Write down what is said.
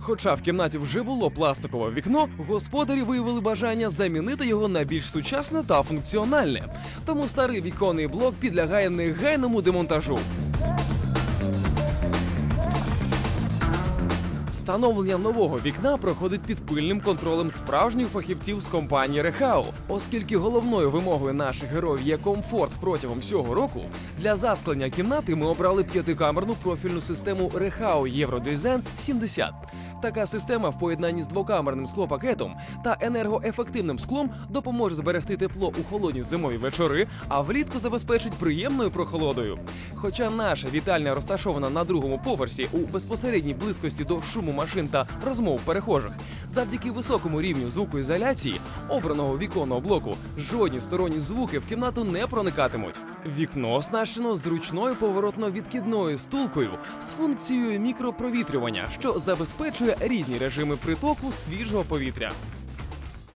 Хоча в кімнаті вже було пластикове вікно, господарі виявили бажання замінити його на більш сучасне та функціональне. Тому старий віконний блок підлягає негайному демонтажу. Встановлення нового вікна проходить під пильним контролем справжніх фахівців з компанії Рехау, оскільки головною вимогою наших героїв є комфорт протягом всього року. Для засклення кімнати ми обрали п'ятикамерну профільну систему Рехау Євродизайн 70. Така система в поєднанні з двокамерним склопакетом та енергоефективним склом допоможе зберегти тепло у холодні зимові вечори, а влітку забезпечить приємною прохолодою. Хоча наша вітальня розташована на другому поверсі у безпосередній близькості до шуму машин та розмов перехожих, завдяки високому рівню звукоізоляції обраного віконного блоку жодні сторонні звуки в кімнату не проникатимуть. Вікно оснащено зручною поворотно-відкидною стулкою з функцією мікропровітрювання, що забезпечує різні режими притоку свіжого повітря.